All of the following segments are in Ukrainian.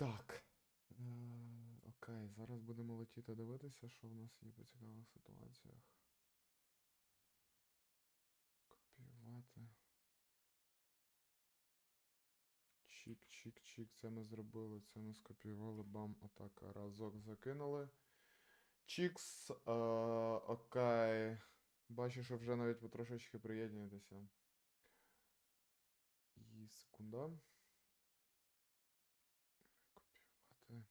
Так. Е, окей, зараз будемо летіти дивитися, що в нас є по цікавих ситуаціях. Копіювати. Чік, чік, чік. Це ми зробили. Це ми скопіювали. Бам, атака. Разок закинули. Чікс. Е, окей. Бачу, що вже навіть потрошечки приєднуєтеся. І секунда. Копіювати.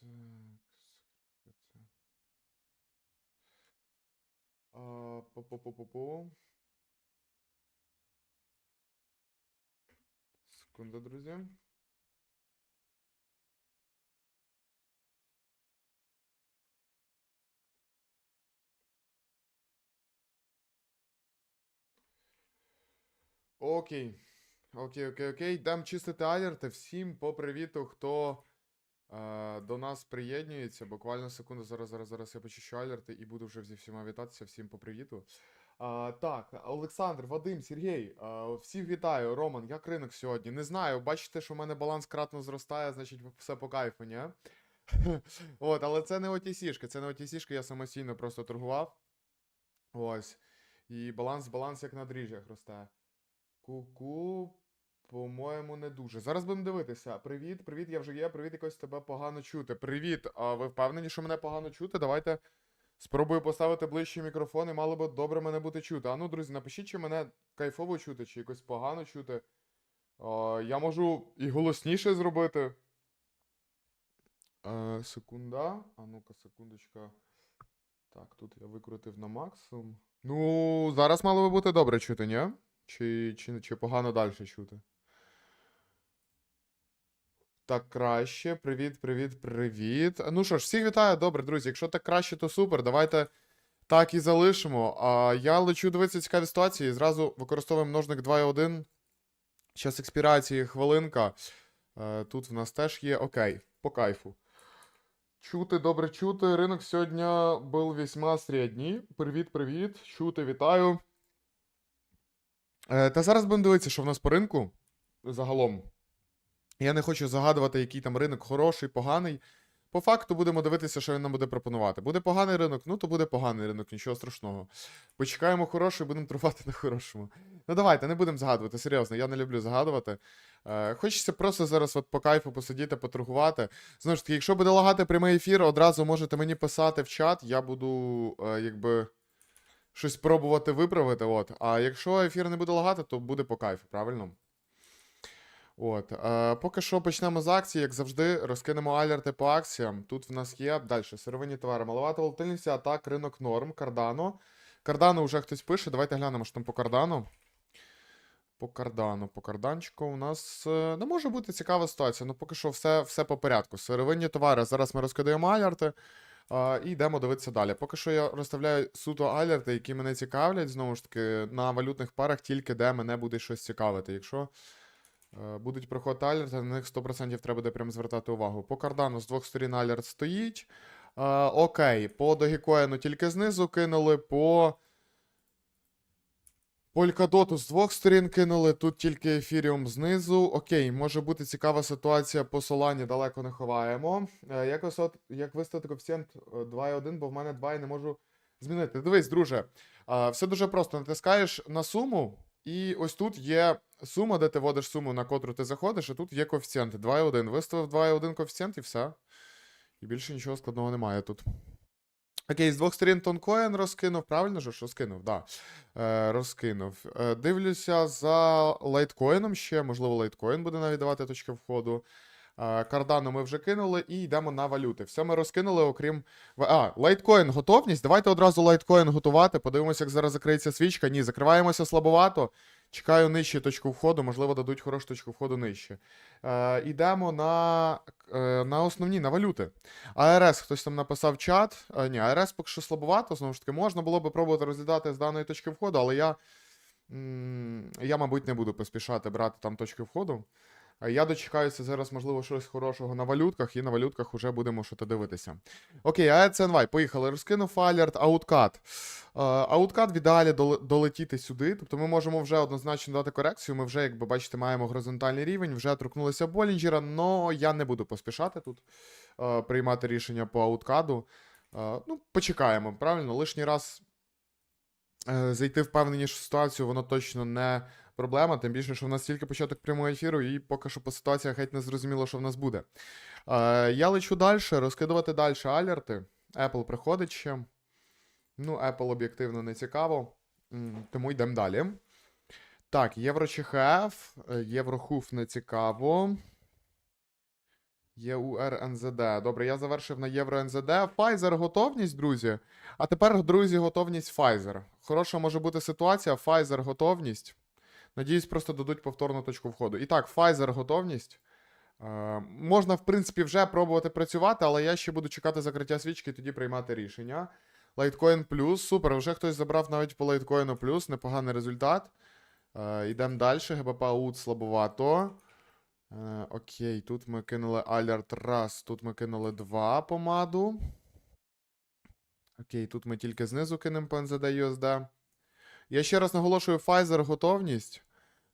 Так, закріпити. А, по-по-по-по-по. Секунда, друзі. Окей. Окей, окей, окей. Йдемо чистити алерти. Всім по привіту, хто до нас приєднується. Буквально секунду. Зараз, зараз, зараз я почищу алерти і буду вже зі всіма вітатися. Всім по привіту. А, так, Олександр, Вадим, Сергій, а, всіх вітаю. Роман, як ринок сьогодні? Не знаю. Бачите, що в мене баланс кратно зростає, значить все по кайфу, ні? От, але це не OTC-шки, це не OTC-шки, я самостійно просто торгував. Ось. І баланс, баланс як на дріжджах росте. Ку-ку, по-моєму, не дуже. Зараз будемо дивитися. Привіт, привіт, я вже є. Привіт, якось тебе погано чути. Привіт. А ви впевнені, що мене погано чути? Давайте спробую поставити ближче мікрофон і мало би добре мене бути чути. А ну, друзі, напишіть, чи мене кайфово чути, чи якось погано чути. А, я можу і голосніше зробити. Е, секунда. А ну-ка, секундочка. Так, тут я викрутив на максимум. Ну, зараз мало би бути добре чути, ні? Чи, чи, чи погано далі чути? Так, краще. Привіт, привіт, привіт. Ну що ж, всіх вітаю, добре, друзі. Якщо так краще, то супер. Давайте так і залишимо. А я лечу дивитися цікаві ситуації. Зразу використовуємо множник 2.1. Час експірації хвилинка. Е, Тут в нас теж є. Окей, по кайфу. Чути, добре чути. Ринок сьогодні був весьма середній. Привіт, привіт. Чути, вітаю. Е, Та зараз будемо дивитися, що в нас по ринку загалом. Я не хочу загадувати, який там ринок хороший, поганий. По факту будемо дивитися, що він нам буде пропонувати. Буде поганий ринок, ну то буде поганий ринок, нічого страшного. Почекаємо хороший, будемо торгувати на хорошому. Ну давайте, не будемо загадувати, серйозно, я не люблю загадувати. Е, хочеться просто зараз от по кайфу посидіти, поторгувати. Знову ж таки, якщо буде лагати прямий ефір, одразу можете мені писати в чат, я буду е, якби щось пробувати виправити. От. А якщо ефір не буде лагати, то буде по кайфу, правильно? От. Е, поки що почнемо з акції, як завжди, розкинемо алерти по акціям. Тут в нас є далі сировинні товари. Маловата волатильність, атак, ринок норм, кардано. Кардано вже хтось пише. Давайте глянемо, що там по кардану. По кардану, по карданчику у нас е, не може бути цікава ситуація. Ну, поки що все, все по порядку. Сировинні товари. Зараз ми розкидаємо алерти. А, і йдемо дивитися далі. Поки що я розставляю суто алерти, які мене цікавлять, знову ж таки, на валютних парах, тільки де мене буде щось цікавити. Якщо е, будуть проходити алерти, на них 100% треба буде прям звертати увагу. По кардану з двох сторін алерт стоїть. Е, окей, по Догікоїну тільки знизу кинули, по. Полькадоту з двох сторін кинули, тут тільки ефіріум знизу. Окей, може бути цікава ситуація по Солані, далеко не ховаємо. Е, якось от, як виставити коефіцієнт е, 2,1, бо в мене 2 і не можу змінити. Дивись, друже, е, все дуже просто. Натискаєш на суму, і ось тут є сума, де ти вводиш суму, на котру ти заходиш, а тут є коефіцієнт 2,1. Виставив 2,1 коефіцієнт і все. І більше нічого складного немає тут. Окей, з двох сторін тонкоін розкинув. Правильно ж, розкинув? Да. Е, розкинув. Е, дивлюся за лайткоїном ще. Можливо, лайткоін буде навіть давати точки входу. Е, кардану ми вже кинули і йдемо на валюти. Все ми розкинули, окрім. А, лайткоін готовність. Давайте одразу лайткоін готувати. Подивимося, як зараз закриється свічка. Ні, закриваємося слабовато. Чекаю нижче точку входу, можливо, дадуть хорошу точку входу нижче. Е, йдемо на, е, на основні, на валюти. АРС, хтось там написав чат. А, ні, АРС поки що слабовато, знову ж таки, можна було би пробувати розглядати з даної точки входу, але я, я мабуть, не буду поспішати брати там точки входу. А Я дочекаюся зараз, можливо, щось хорошого на валютках, і на валютках вже будемо що-то дивитися. Окей, ACNY, поїхали. Розкинув алерт, ауткат. Ауткат в ідеалі долетіти сюди. Тобто ми можемо вже однозначно дати корекцію. Ми вже, як ви бачите, маємо горизонтальний рівень, вже торкнулися Болінджера, але я не буду поспішати тут е, приймати рішення по ауткаду. Е, ну, почекаємо, правильно? Лишній раз е, зайти в впевненішу ситуацію, воно точно не проблема. Тим більше, що в нас тільки початок прямого ефіру, і поки що по ситуаціях геть не зрозуміло, що в нас буде. Е, я лечу далі, розкидувати далі алерти. Apple приходить ще. Ну, Apple об'єктивно не цікаво. Тому йдемо далі. Так, Євро ЧХФ, е, Єврохуф не цікаво. ЄУР НЗД. Добре, я завершив на Євро НЗД. Pfizer готовність, друзі. А тепер, друзі, готовність Pfizer. Хороша може бути ситуація. Pfizer готовність. Надіюсь, просто дадуть повторну точку входу. І так, Pfizer готовність. Е, можна, в принципі, вже пробувати працювати, але я ще буду чекати закриття свічки і тоді приймати рішення. Litecoin плюс, супер. Вже хтось забрав навіть по Litecoin плюс, непоганий результат. Е, йдемо далі. ГБП АУТ слабовато. Е, окей, тут ми кинули алерт раз, тут ми кинули два помаду. Окей, тут ми тільки знизу кинемо по NZD USD. Я ще раз наголошую, Pfizer готовність.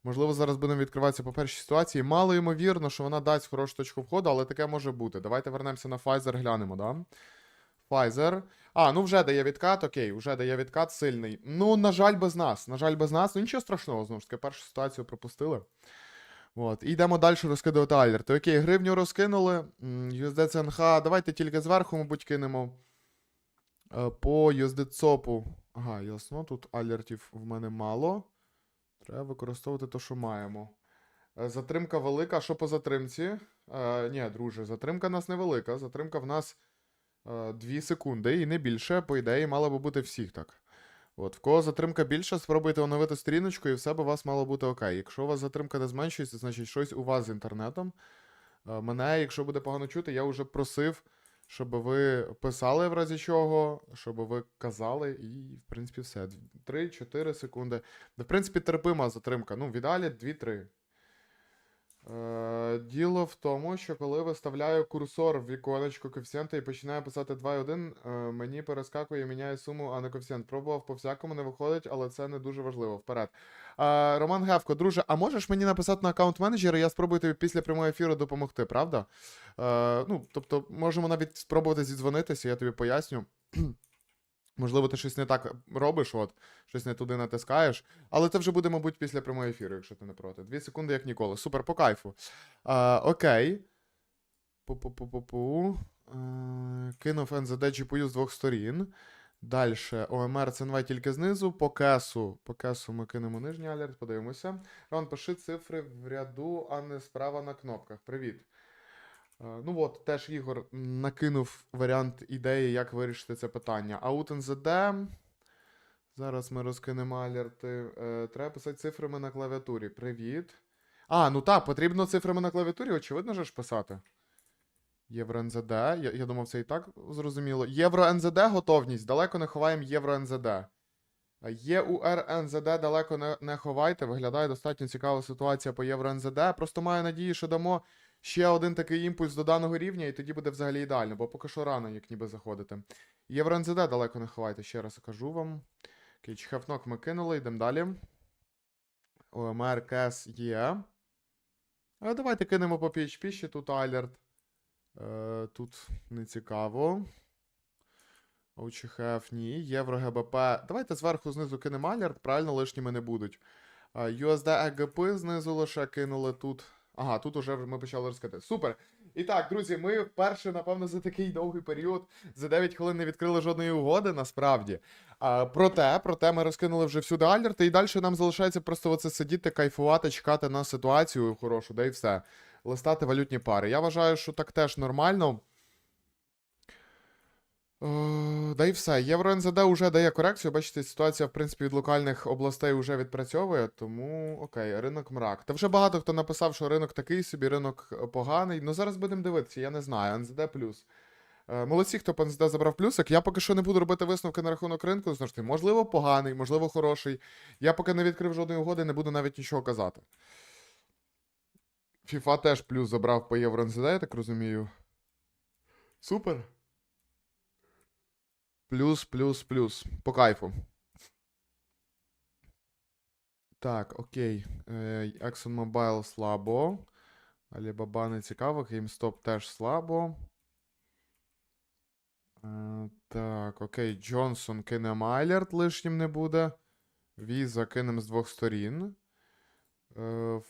Можливо, зараз будемо відкриватися по першій ситуації. Мало ймовірно, що вона дасть хорошу точку входу, але таке може бути. Давайте вернемося на Pfizer, глянемо, да? Pfizer. А, ну вже дає відкат, окей, вже дає відкат сильний. Ну, на жаль, без нас. На жаль, без нас. Ну нічого страшного, знову ж таки, першу ситуацію пропустили. От. І йдемо далі розкидувати алерти. Окей, гривню розкинули. USD ЦНХ. Давайте тільки зверху, мабуть, кинемо. Е, По USD ЦОПу. Ага, ясно, тут алертів в мене мало. Треба використовувати те, що маємо. Е, Затримка велика. Що по затримці? Е, ні, друже, затримка в нас невелика. Затримка в нас 2 секунди і не більше, по ідеї, мало би бути всіх так. От, в кого затримка більша, спробуйте оновити сторіночку, і все би у вас мало бути окей. Якщо у вас затримка не зменшується, значить щось у вас з інтернетом. Е, Мене, якщо буде погано чути, я вже просив, щоб ви писали в разі чого, щоб ви казали, і, в принципі, все. 3-4 секунди. В принципі, терпима затримка. Ну, в ідеалі 2-3. Е, діло в тому, що коли виставляю курсор в віконечко коефіцієнта і починаю писати 2,1, е, мені перескакує і міняє суму, а не коефіцієнт. Пробував по всякому, не виходить, але це не дуже важливо. Вперед. Е, Роман Гевко, друже, а можеш мені написати на аккаунт менеджера, я спробую тобі після прямого ефіру допомогти, правда? Ну, тобто, можемо навіть спробувати зідзвонитися, я тобі поясню. Можливо, ти щось не так робиш, от, щось не туди натискаєш. Але це вже буде, мабуть, після прямого ефіру, якщо ти не проти. Дві секунди, як ніколи. Супер, по кайфу. А, окей. Пу-пу-пу-пу-пу. Кинув NZD GPU з двох сторін. Далі. ОМР CNY тільки знизу. По кесу. По кесу ми кинемо нижній алерт, подивимося. Рон, пиши цифри в ряду, а не справа на кнопках. Привіт. Е, Ну от, теж Ігор накинув варіант ідеї, як вирішити це питання. Аут NZD. Зараз ми розкинемо алерти. Е, Треба писати цифрами на клавіатурі. Привіт. А, ну так, потрібно цифрами на клавіатурі, очевидно же ж писати. Євро НЗД. Я, я думав, це і так зрозуміло. Євро НЗД готовність. Далеко не ховаємо Євро НЗД. ЄУР НЗД далеко не, не ховайте. Виглядає достатньо цікава ситуація по Євро НЗД. Просто маю надію, що дамо ще один такий імпульс до даного рівня, і тоді буде взагалі ідеально, бо поки що рано, як ніби заходити. Євро НЗД далеко не ховайте, ще раз кажу вам. Окей, чхефнок ми кинули, йдемо далі. ОМР КЕС є. А давайте кинемо по PHP ще тут алерт. Е, тут не цікаво. OCHF ні. Євро ГБП. Давайте зверху знизу кинемо алерт, правильно лишніми не будуть. USD EGP знизу лише кинули тут. Ага, тут уже ми почали розкати. Супер. І так, друзі, ми вперше, напевно, за такий довгий період за 9 хвилин не відкрили жодної угоди, насправді. А, проте, проте ми розкинули вже всюди алерти, і далі нам залишається просто оце сидіти, кайфувати, чекати на ситуацію хорошу, да і все. Листати валютні пари. Я вважаю, що так теж нормально. Е, Да і все. Євро НЗД вже дає корекцію. Бачите, ситуація, в принципі, від локальних областей вже відпрацьовує, тому окей, ринок мрак. Та вже багато хто написав, що ринок такий собі, ринок е, поганий. Ну зараз будемо дивитися, я не знаю. НЗД плюс. Е, Молодці, хто по НЗД забрав плюсик. Я поки що не буду робити висновки на рахунок ринку. Знову ж таки, можливо, поганий, можливо, хороший. Я поки не відкрив жодної угоди, не буду навіть нічого казати. FIFA теж плюс забрав по Євро НЗД, я так розумію. Супер. Плюс, плюс, плюс. По кайфу. Так, окей. Е, ExxonMobil слабо. Alibaba не цікаво. GameStop теж слабо. Е, так, окей. Джонсон кинемо Айлерт лишнім не буде. Visa кинемо з двох сторін. Е,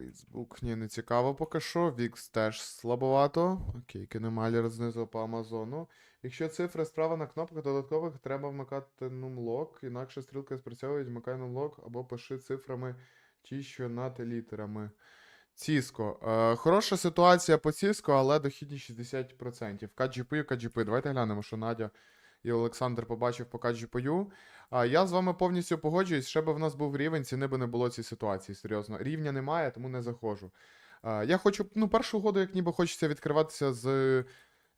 Facebook, ні, не цікаво поки що. VIX теж слабовато. Окей, кинемо Айлерт знизу по Амазону. Якщо цифри справа на кнопках додаткових, треба вмикати numlock, інакше стрілки спрацьовують, вмикай numlock або пиши цифрами ті, що над літерами. Ціско. Е, хороша ситуація по Ціско, але дохідність 60%. KGPU, KGP. Давайте глянемо, що Надя і Олександр побачив по. А, я з вами повністю погоджуюсь, ще би в нас був рівень, ціни би не було цій ситуації, серйозно. Рівня немає, тому не заходжу. Я хочу, ну, першу году, як ніби хочеться відкриватися з,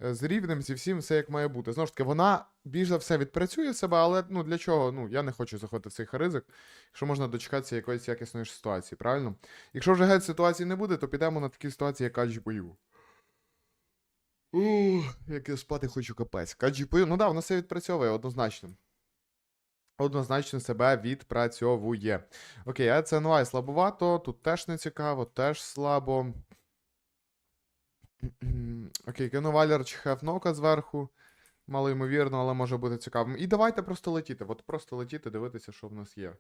з рівнем, зі всім, все як має бути. Знову ж таки, вона більш за все відпрацює себе, але ну, для чого? Ну, я не хочу заходити в цей ризик, якщо можна дочекатися якоїсь якісної ситуації, правильно? Якщо вже геть ситуації не буде, то підемо на такі ситуації, як KGPU. Ух, як я спати хочу капець. KGPU, ну да, воно все відпрацьовує однозначно. Однозначно себе відпрацьовує. Окей, а це NY слабовато, тут теж не цікаво, теж слабо. Окей, кину Валер чи Хефнока зверху. Мало ймовірно, але може бути цікавим. І давайте просто летіти. От просто летіти, дивитися, що в нас є.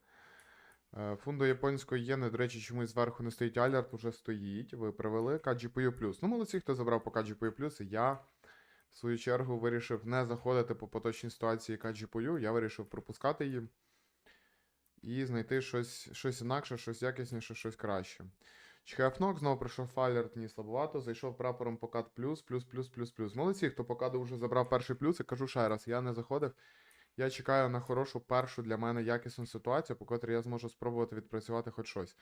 Е, Фунду японської єни, до речі, чомусь зверху не стоїть Алярд, уже стоїть. Ви KGPU+. Ну, молодці, хто забрав по KGPU+. Я, в свою чергу, вирішив не заходити по поточній ситуації KGPU. Я вирішив пропускати її. І знайти щось, щось інакше, щось якісніше, щось краще. Чхефнок, знову прийшов Файлерт, ні слабовато. Зайшов прапором по кат плюс, плюс, плюс, плюс, плюс. Молодці, хто по каду вже забрав перший плюс, і кажу ще раз, я не заходив. Я чекаю на хорошу першу для мене якісну ситуацію, по котрій я зможу спробувати відпрацювати хоч щось.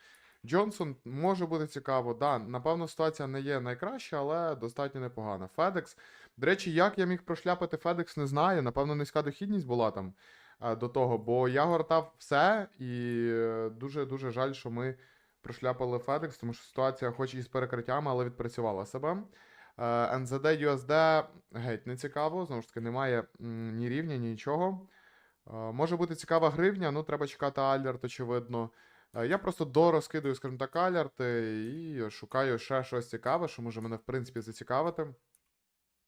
Джонсон може бути цікаво. Да, напевно, ситуація не є найкраща, але достатньо непогана. Федекс. До речі, як я міг прошляпати Федекс, не знаю. Напевно, низька дохідність була там е, до того, бо я гортав все, і дуже-дуже жаль, що ми прошляпали Федекс, тому що ситуація, хоч і з перекриттями, але відпрацювала себе. Е, NZD, USD геть не цікаво. Знову ж таки, немає ні рівня, ні нічого. Е, Може бути цікава гривня, ну треба чекати алерт, очевидно. Е, Я просто дорозкидую, скажімо так, алерти і шукаю ще щось цікаве, що може мене, в принципі, зацікавити.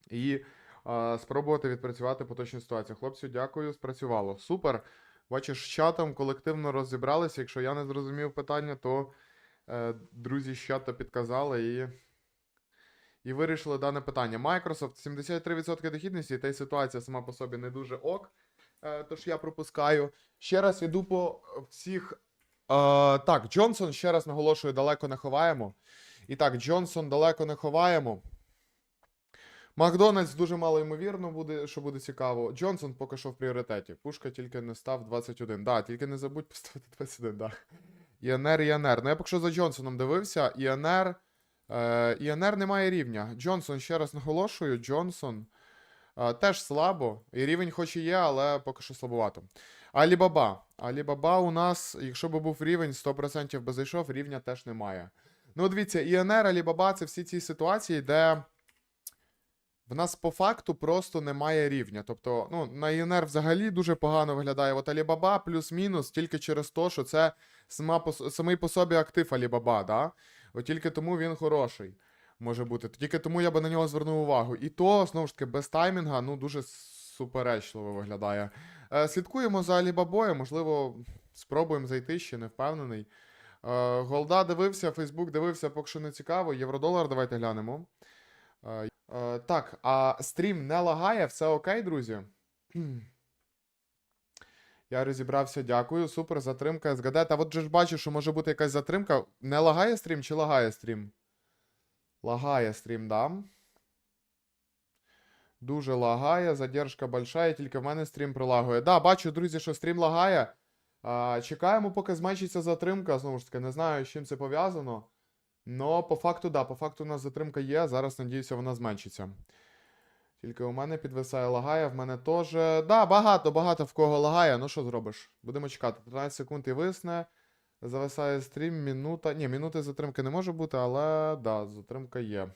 І е, спробувати відпрацювати поточну ситуацію. Хлопцю, дякую, спрацювало. Супер. Бачиш, з чатом колективно розібралися. Якщо я не зрозумів питання, то е, друзі з чата підказали і. І вирішили дане питання. Microsoft 73% дохідності, та й ситуація сама по собі не дуже ок. Е, тож я пропускаю. Ще раз іду по всіх. Е, так, Джонсон, ще раз наголошую, далеко не ховаємо. І так, Джонсон далеко не ховаємо. Макдональдс дуже мало ймовірно буде, що буде цікаво. Джонсон поки що в пріоритеті. Пушка тільки не став 21. Да, тільки не забудь поставити 21, да. ІНР, ІНР. Ну я поки що за Джонсоном дивився. ІНР. Е, ІНР немає рівня. Джонсон, ще раз наголошую, Джонсон е, теж слабо. І рівень хоч і є, але поки що слабовато. Алібаба. Алібаба у нас, якщо б був рівень, 100% би зайшов, рівня теж немає. Ну, дивіться, ІНР, Алібаба це всі ці ситуації, де в нас по факту просто немає рівня. Тобто, ну, на ІНР взагалі дуже погано виглядає. От Алібаба плюс-мінус тільки через те, що це сама самий по собі актив Алібаба, да? От тільки тому він хороший може бути. Тільки тому я би на нього звернув увагу. І то, знову ж таки, без таймінга, ну, дуже суперечливо виглядає. Е, слідкуємо за Алібабою, можливо, спробуємо зайти, ще не впевнений. Е, Голда дивився, Фейсбук дивився, поки що не цікаво. Євродолар, давайте глянемо. Е, е, так, а стрім не лагає, все окей, друзі. Я розібрався, дякую. Супер, затримка СГД. Та от же ж бачу, що може бути якась затримка. Не лагає стрім чи лагає стрім? Лагає стрім, да. Дуже лагає, задержка большая, тільки в мене стрім прилагує. Да, бачу, друзі, що стрім лагає. А, чекаємо, поки зменшиться затримка. Знову ж таки, не знаю, з чим це пов'язано. Но по факту, да, по факту у нас затримка є. Зараз, надіюся, вона зменшиться. Тільки у мене підвисає лагає, в мене теж. Да, багато, багато в кого лагає. Ну що зробиш? Будемо чекати. 15 секунд і висне. Зависає стрім, мінута. Ні, мінути затримки не може бути, але да, затримка є.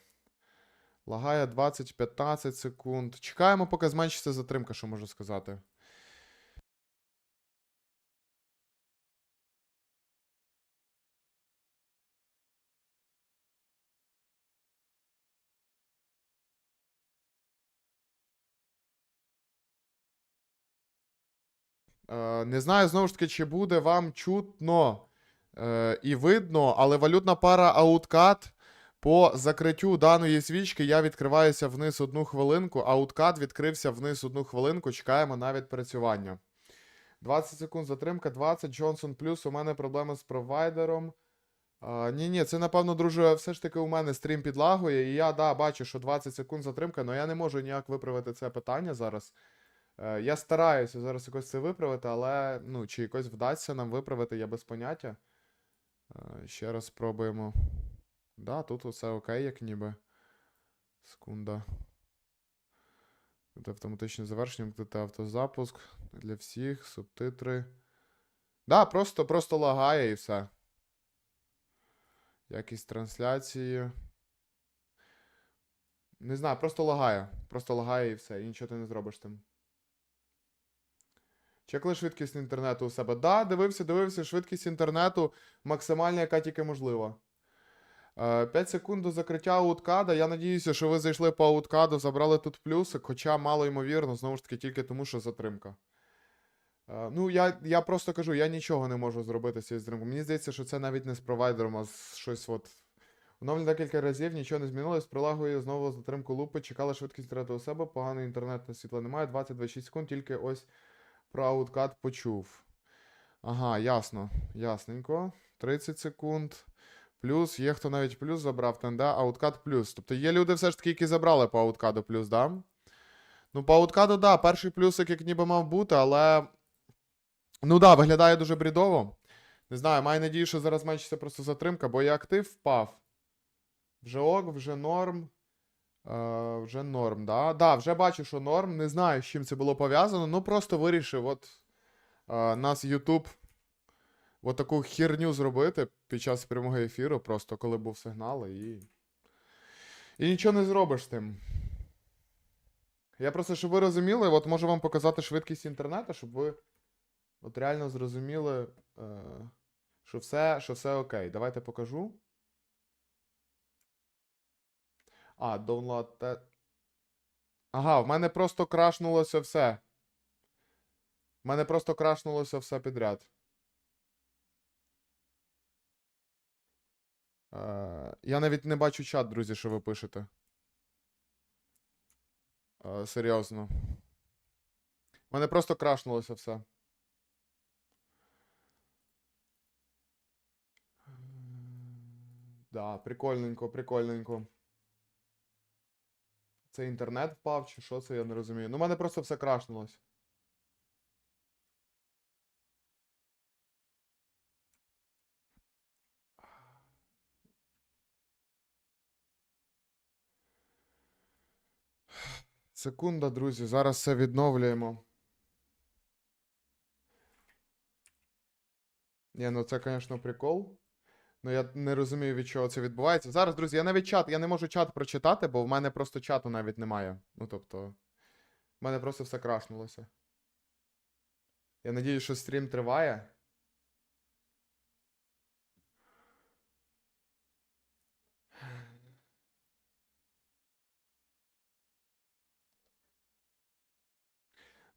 Лагає 20-15 секунд. Чекаємо, поки зменшиться затримка, що можу сказати. Не знаю, знову ж таки, чи буде вам чутно е, і видно, але валютна пара ауткат по закриттю даної свічки я відкриваюся вниз одну хвилинку. Ауткат відкрився вниз одну хвилинку. Чекаємо на відпрацювання. 20 секунд затримка, 20. Джонсон плюс. У мене проблеми з провайдером. А, ні, ні, це напевно, друже, все ж таки у мене стрім підлагує, і я да, бачу, що 20 секунд затримка, але я не можу ніяк виправити це питання зараз. Е, я стараюся зараз якось це виправити, але ну, чи якось вдасться нам виправити, я без поняття. Е, ще раз спробуємо. Да, тут усе окей, як ніби. Секунда. Тут автоматичне завершення, тут автозапуск для всіх, субтитри. Да, просто, просто лагає і все. Якість трансляції. Не знаю, просто лагає. Просто лагає і все. І нічого ти не зробиш тим. Чекли швидкість інтернету у себе. Да, дивився, дивився, швидкість інтернету максимальна, яка тільки можлива. 5 секунд до закриття ауткада. Я надіюся, що ви зайшли по ауткаду, забрали тут плюсик, хоча мало ймовірно, знову ж таки, тільки тому, що затримка. Е, Ну, я, я просто кажу, я нічого не можу зробити з цією затримкою. Мені здається, що це навіть не з провайдером, а з щось от. Оновлено декілька разів, нічого не змінилось. Прилагою знову затримку лупи. Чекала швидкість інтернету у себе. Поганий інтернет на світла немає. 20-26 секунд, тільки ось про ауткат почув. Ага, ясно. Ясненько. 30 секунд. Плюс, є хто навіть плюс забрав, ten, да? ауткат плюс. Тобто є люди все ж таки, які забрали по ауткаду плюс, да? Ну, по ауткаду, да, перший плюсик як ніби мав бути, але. Ну да, виглядає дуже брідово. Не знаю, маю надію, що зараз зменшиться просто затримка, бо і актив впав. Вже ок, вже норм. Е, вже норм, да? Да, вже бачу, що норм. Не знаю, з чим це було пов'язано. Ну, просто вирішив, от е, нас YouTube от таку херню зробити під час прямого ефіру, просто коли був сигнал, і. І нічого не зробиш з тим. Я просто, щоб ви розуміли, от можу вам показати швидкість інтернету, щоб ви от реально зрозуміли, е, що все, що все окей. Давайте покажу. А, download. те- Ага, в мене просто крашнулося все. В мене просто крашнулося все підряд. Е, я навіть не бачу чат, друзі, що ви пишете. Е, серйозно. В мене просто крашнулося все. Да, прикольненько, прикольненько. Це інтернет впав, чи що це, я не розумію. Ну, в мене просто все крашнулось. Секунда, друзі, зараз все відновлюємо. Ні, ну це, звісно, прикол. Ну, я не розумію, від чого це відбувається. Зараз, друзі, я навіть чат, я не можу чат прочитати, бо в мене просто чату навіть немає. Ну, тобто, в мене просто все крашнулося. Я надію, що стрім триває.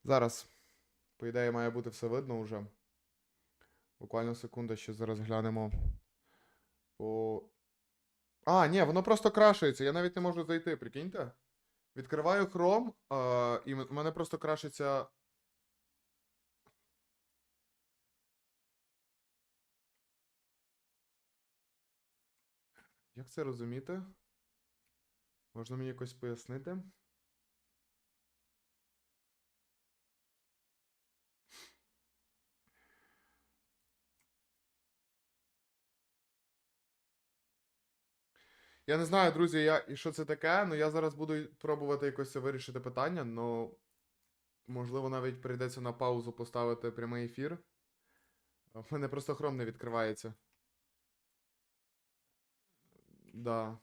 Зараз, по ідеї, має бути все видно вже. Буквально секунда, ще зараз глянемо. По. А, ні, воно просто крашується. Я навіть не можу зайти, прикиньте. Відкриваю Chrome, а, і в мене просто крашиться. Як це розуміти? Можна мені якось пояснити? Я не знаю, друзі, я, що це таке, але я зараз буду пробувати якось вирішити питання, но можливо навіть прийдеться на паузу поставити прямий ефір. В мене просто хром не відкривається. Да.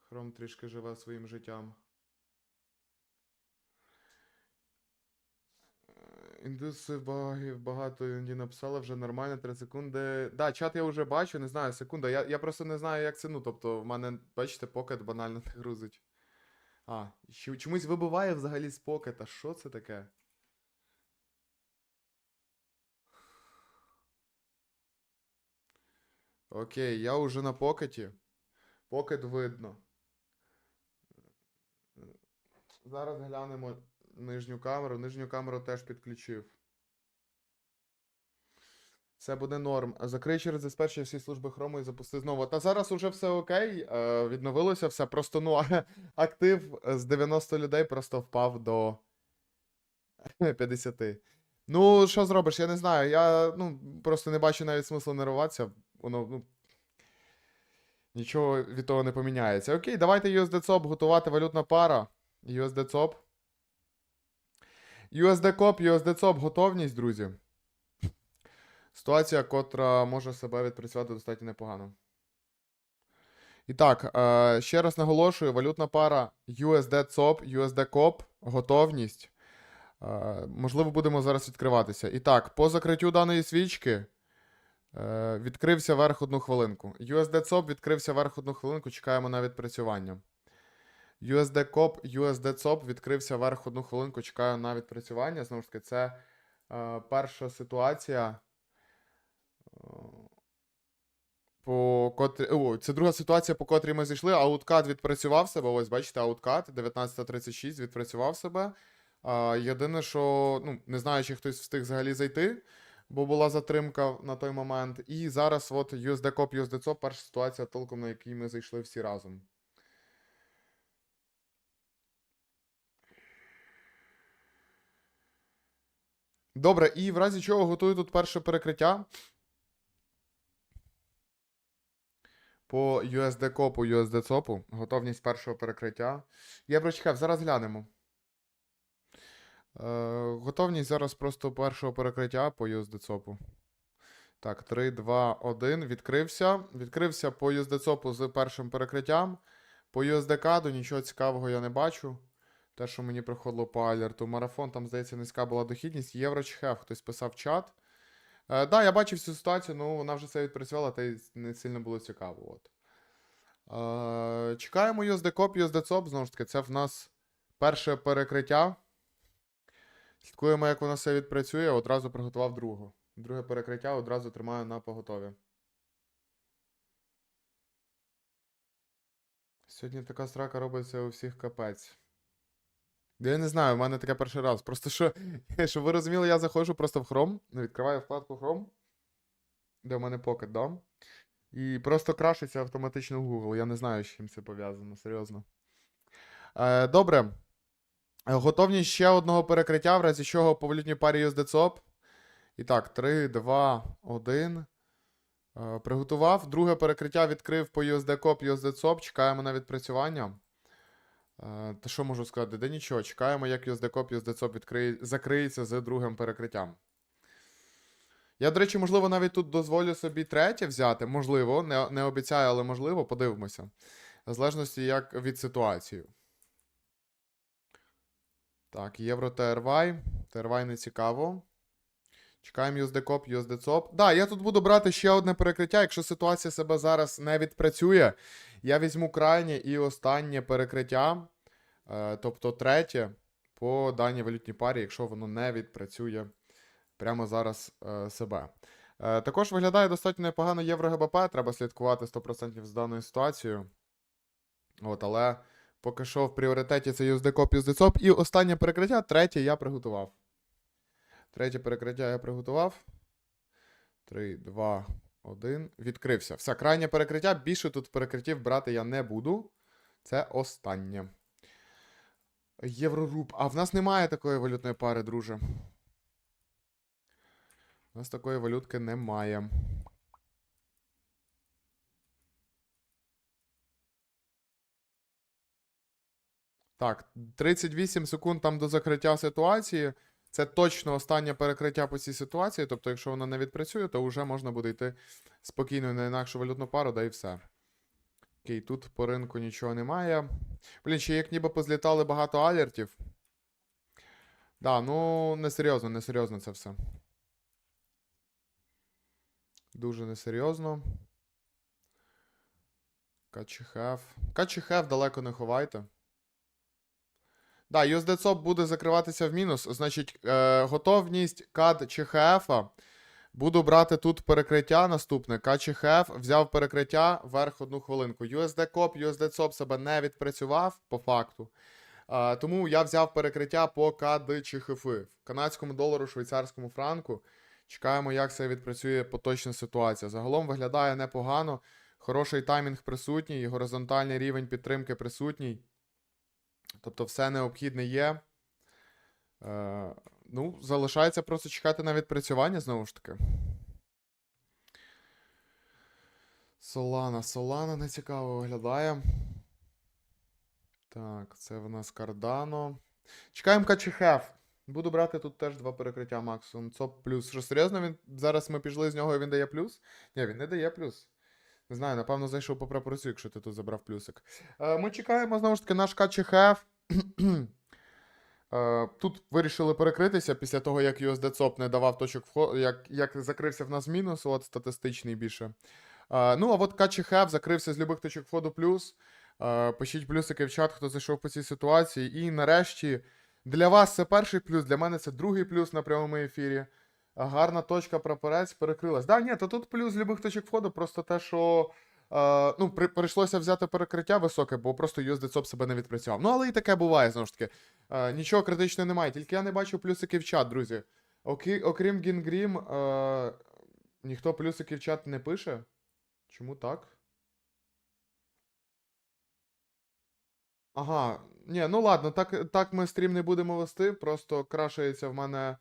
Хром трішки живе своїм життям. Індуси багів багато інді написали вже нормально 3 секунди. Да, чат я вже бачу, не знаю, секунда. Я, я просто не знаю, як це. Ну, тобто, в мене, бачите, покет банально не грузить. А, чомусь вибиває взагалі з покета. Що це таке? Окей, я уже на покеті. Покет видно. Зараз глянемо нижню камеру. Нижню камеру теж підключив. Все буде норм. Закрий через диспетчер всі служби хрому і запусти знову. Та зараз уже все окей. е, Відновилося все. Просто ну, актив з 90 людей просто впав до 50. Ну, що зробиш? Я не знаю. Я ну, просто не бачу навіть смислу нервуватися. Воно, ну. Нічого від того не поміняється. Окей, давайте USD-COP готувати валютна пара. USD-COP. USD-COP, USD-COP, готовність, друзі. Ситуація, котра може себе відпрацювати достатньо непогано. І так, е, ще раз наголошую: валютна пара USD-COP, USD-COP, готовність. Е, можливо, будемо зараз відкриватися. І так, по закриттю даної свічки. Е, відкрився верх одну хвилинку. USD-COP відкрився верх одну хвилинку, чекаємо на відпрацювання. USD-COP, USD-COP відкрився верх одну хвилинку, чекаю на відпрацювання. Знову ж таки, це е, перша ситуація. е, По котрі... О, це друга ситуація, по котрій ми зійшли. Ауткат відпрацював себе. Ось, бачите, ауткат 19.36 відпрацював себе. А, єдине, що ну, не знаю, чи хтось встиг взагалі зайти, бо була затримка на той момент. І зараз от USD-COP, USD-COP, перша ситуація, толком на якій ми зайшли всі разом. Добре, і в разі чого готую тут перше перекриття. По USD-копу, USD-ЦОПу. Готовність першого перекриття. Єврочхев, зараз глянемо. Е, готовність зараз просто першого перекриття по USD-ЦОПу. Так, 3, 2, 1. Відкрився. Відкрився по USD-ЦОПу з першим перекриттям. По USD-каду нічого цікавого я не бачу. Те, що мені приходило по алерту. Марафон, там, здається, низька була дохідність. Єврочхев, хтось писав чат. Е, да, я бачив цю ситуацію, ну вона вже все відпрацювала, та й не сильно було цікаво. От. Е, чекаємо USD-COP, USD-COP, знову ж таки, це в нас перше перекриття. Слідкуємо, як воно все відпрацює, одразу приготував другу. Друге перекриття одразу тримаю на поготові. Сьогодні така срака робиться у всіх капець. Я не знаю, в мене таке перший раз. Просто що, щоб ви розуміли, я заходжу просто в Chrome, відкриваю вкладку Chrome, де в мене Pocket, да? І просто крашиться автоматично Google. Я не знаю, з чим це пов'язано, серйозно. Е, добре. Готовність ще одного перекриття, в разі чого по парі USD-COP. І так, 3, 2, 1. Е, Приготував. Друге перекриття відкрив по USD-COP, USD-COP. Чекаємо на відпрацювання. Е, Та що можу сказати? Да нічого, чекаємо, як USD-COP, USD-COP відкриє... закриється з другим перекриттям. Я, до речі, можливо, навіть тут дозволю собі третє взяти. Можливо, не, не обіцяю, але можливо, подивимося. В залежності як від ситуації. Так, євро TRY. TRY не цікаво. Чекаємо USD-COP, USD-COP. Да, я тут буду брати ще одне перекриття. Якщо ситуація себе зараз не відпрацює, я візьму крайнє і останнє перекриття, е, тобто третє по даній валютній парі, якщо воно не відпрацює прямо зараз е, себе. Е, також виглядає достатньо непогано євро ГБП, треба слідкувати 100% з даною ситуацією. От, але поки що в пріоритеті це USD-COP, USD-COP. І останнє перекриття, третє я приготував. Третє перекриття я приготував. 3, 2, 1. Відкрився. Все, крайнє перекриття. Більше тут перекриттів брати я не буду. Це останнє. Євроруб. А в нас немає такої валютної пари, друже. У нас такої валютки немає. Так, 38 секунд там до закриття ситуації. Це точно останнє перекриття по цій ситуації. Тобто, якщо вона не відпрацює, то вже можна буде йти спокійно на інакшу валютну пару, да і все. Окей, тут по ринку нічого немає. Блін, ще як ніби позлітали багато алертів. Да, ну несерйозно, несерйозно це все. Дуже несерйозно. Качехев. Качехев далеко не ховайте. Да, USDCOP буде закриватися в мінус. Значить, е, готовність CAD ЧХФ. Буду брати тут перекриття наступне. КЧХФ взяв перекриття вверх одну хвилинку. USD COP, USD COP себе не відпрацював по факту. Е, тому я взяв перекриття по КАД ЧХФ. Канадському долару, швейцарському франку. Чекаємо, як це відпрацює поточна ситуація. Загалом виглядає непогано. Хороший таймінг присутній, горизонтальний рівень підтримки присутній. Тобто все необхідне є. Е, ну, залишається просто чекати на відпрацювання знову ж таки. Солана. Солана нецікаво виглядає. Так, це в нас Кардано. Чекаємо КЧХФ. Буду брати тут теж два перекриття максимум. ЦОП плюс. Що серйозно, він зараз ми пішли з нього і він дає плюс? Ні, він не дає плюс. Не знаю, напевно, зайшов по прапорцю, якщо ти тут забрав плюсик. Е, ми чекаємо знову ж таки наш КЧХФ. Е, Тут вирішили перекритися після того, як USD COP не давав точок входу, як, як закрився в нас мінус, от статистичний більше. Е, Ну, а от КЧХФ закрився з любих точок входу плюс. Пишіть плюсики в чат, хто зайшов по цій ситуації. І нарешті для вас це перший плюс, для мене це другий плюс на прямому ефірі. Гарна точка прапорець перекрилась. Да, ні, то тут плюс любих точок входу, просто те, що. Е, ну, при, прийшлося взяти перекриття високе, бо просто USD COP себе не відпрацював. Ну, але і таке буває, знову ж таки. Е, нічого критичного немає, тільки я не бачу плюсики в чат, друзі. Окі, окрім Гінгрім, е, ніхто плюсики в чат не пише. Чому так? Ага, ні, ну ладно, так, так ми стрім не будемо вести, просто крашається в мене.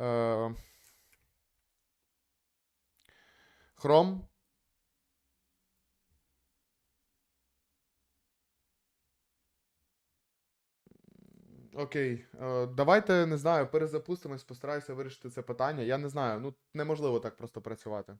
Е, Хром. Окей, е, давайте не знаю, перезапустимось, постараюся вирішити це питання. Я не знаю, ну неможливо так просто працювати.